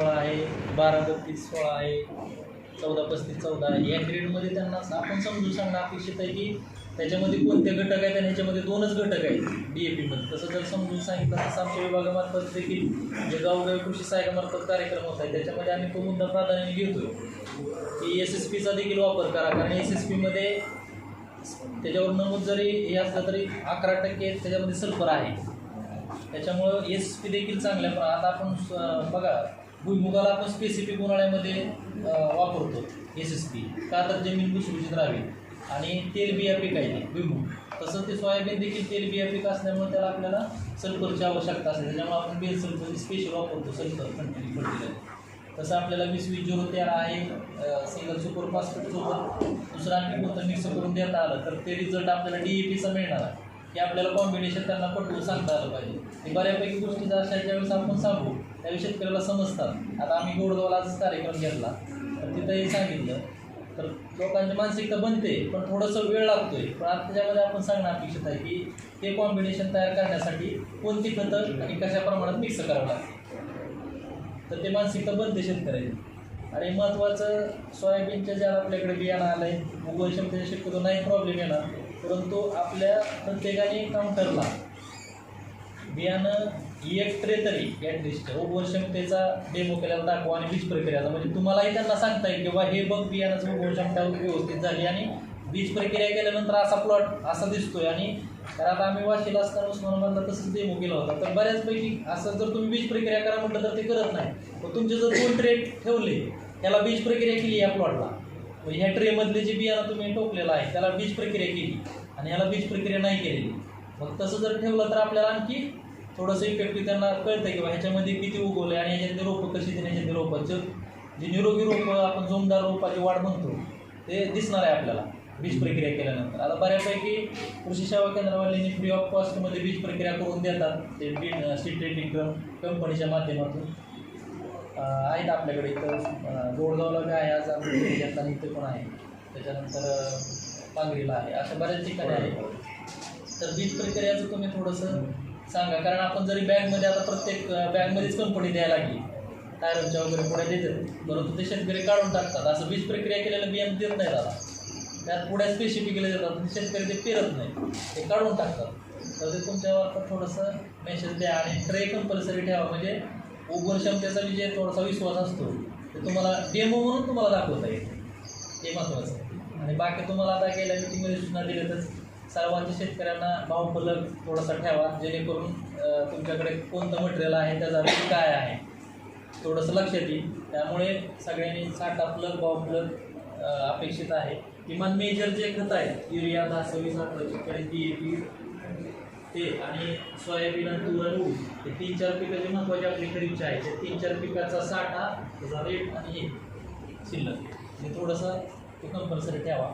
फळ आहे बारा बत्तीस फळ आहे चौदा पस्तीस चौदा या ग्रेडमध्ये त्यांना आपण समजून सांगणं अपेक्षित आहे की त्याच्यामध्ये कोणते घटक आहेत आणि ह्याच्यामध्ये दोनच घटक आहेत डी ए पीमध्ये तसं जर समजून सांगितलं तसं आमच्या विभागामार्फत देखील जे गावोगावी कृषी सहाय्यामार्फत कार्यक्रम होत आहे त्याच्यामध्ये आम्ही तो मुद्दा प्राधान्याने घेतो की एस एस पीचा देखील वापर करा कारण एस एस पीमध्ये त्याच्यावर नमूद जरी हे असलं तरी अकरा टक्के त्याच्यामध्ये सल्फर आहे. त्याच्यामुळं एस पी देखील चांगल्या पण आता आपण बघा भुईमुगाला आपण स्पेसिफिक उन्हाळ्यामध्ये वापरतो एस एस पी का तर जमीन भुसभुशीत राहावी. आणि तेल बिया पीक आहे ते भुईमुग तसं ते सोयाबीन देखील तेल बिया पीक असल्यामुळे त्याला आपल्याला सल्फरची आवश्यकता असते. त्याच्यामुळे आपण बेल सल्फर स्पेशल वापरतो सल्फर कंटिन्यू फर्टिलायझर तसं आपल्याला वीस वीस झिरो तेरा आहे सिंगल सुपर फास्फेटसोबत दुसरं आणखी कोणतं मिक्स करून देता आलं तर ते रिझल्ट आपल्याला डी ए पीचा मिळणार आहे. हे आपल्याला कॉम्बिनेशन त्यांना पटवून सांगता आलं पाहिजे. हे बऱ्यापैकी गोष्टी जर अशा ज्यावेळेस आपण सांगू त्यावेळी शेतकऱ्याला समजतात. आता आम्ही गोडगावला कार्यक्रम घेतला. तर तिथंही सांगितलं. तर लोकांची मानसिकता बनते पण थोडंसं वेळ लागतोय. पण आता त्याच्यामध्ये आपण सांगणं अपेक्षित आहे की ते कॉम्बिनेशन तयार करण्यासाठी कोणती खतं आणि कशा प्रमाणात मिक्स करावं लागते? तर ते मानसिकता बनते शेतकऱ्याची. आणि महत्त्वाचं सोयाबीनच्या ज्या आपल्याकडे बियाणं आलं आहे उगवण क्षमतेच्या शक्यतो नाही प्रॉब्लेम येणार. परंतु आपल्या प्रत्येकाने काउंटरला बियाणं एक ट्रे तरी ॲटलिस्ट उगवण क्षमतेचा डेमो केलेला दाखवा आणि बीज प्रक्रियाचा म्हणजे तुम्हालाही त्यांना सांगता येईल किंवा हे बघ बियाणाचं उगवण व्यवस्थित झाली आणि बीज प्रक्रिया केल्यानंतर असा प्लॉट असा दिसतोय. आणि तर आता आम्ही वाशिला असताना उस्मानाबादला तसंच डेमो केला होता. तर बऱ्याचपैकी असं जर तुम्ही बीज प्रक्रिया करा म्हटलं तर ते करत नाही. मग तुमचे जर दोन ट्रेट ठेवले त्याला बीज प्रक्रिया केली या प्लॉटला ह्या ट्रेमधले जे बियाणं तुम्ही टोकलेलं आहे त्याला बीज प्रक्रिया केली आणि ह्याला बीज प्रक्रिया नाही केलेली. मग तसं जर ठेवलं तर आपल्याला आणखी थोडंसं इफेक्टिव्ह त्यांना कळतं की बा ह्याच्यामध्ये किती उगवलं आणि ह्याच्यातले रोपं कशी दिली ह्याच्यातले रोपाचं जे निरोगी रोपं आपण जोमदार रोपाची वाढ म्हणतो ते दिसणार आहे आपल्याला बीज प्रक्रिया केल्यानंतर. आता बऱ्यापैकी कृषी सेवा केंद्रवाल्यांनी फ्री ऑफ कॉस्टमध्ये बीज प्रक्रिया करून देतात. ते बीट सीट ट्रेडिंग कंपनीच्या माध्यमातून. आहेत आपल्याकडे इथं. अं, जोडगावला बी आहे आज आणि इथे पण आहे. त्याच्यानंतर पांगरीला आहे. अशा बऱ्याच ठिकाणी आहे तर बीज प्रक्रियाचं तुम्ही थोडंसं सांगा. कारण आपण जरी बॅगमध्ये आता प्रत्येक बॅगमध्येच कंपनी द्यायला लागली. टायरच्या वगैरे पुढे देतात. परंतु ते शेतकरी काढून टाकतात. असं बीज प्रक्रिया केलेलं बियाणं देत नाही दादा. त्यात पुढे स्पेसिफिकली देतात. आणि शेतकरी ते पेरत नाही. ते काढून टाकतात. तर ते तुमच्यावर थोडंसं मेसेज द्या आणि ट्रे कंपल्सरी ठेवा. म्हणजे उगवण क्षमतेचा जे थोडासा विश्वास असतो. ते तुम्हाला डेमो म्हणून तुम्हाला दाखवता येईल. हे महत्त्वाचं आहे. आणि बाकी तुम्हाला आता गेल्या मिटिंगमध्ये सूचना दिल्यातच सर्वांच्या शेतकऱ्यांना भाव फलक थोडासा ठेवा जेणेकरून तुमच्याकडे कोणतं मटेरियल आहे त्याचा रेट काय आहे थोडंसं लक्षात येईल त्यामुळे सगळ्यांनी साठा फलक भाव फलक अपेक्षित आहे. किमान मेजर जे खत आहेत युरिया दहा सव्वीस अठरा चाळीस डी ए पी ते आणि सोयाबीन आणि तूर आणि ऊस. हे तीन चार पिकं जे महत्त्वाचे आपले खरीपचे आहेत. ते तीन चार पिकाचा साठा त्याचा रेट आणि हे. शिल्लक. हे थोडंसं ते कंपल्सरी ठेवा.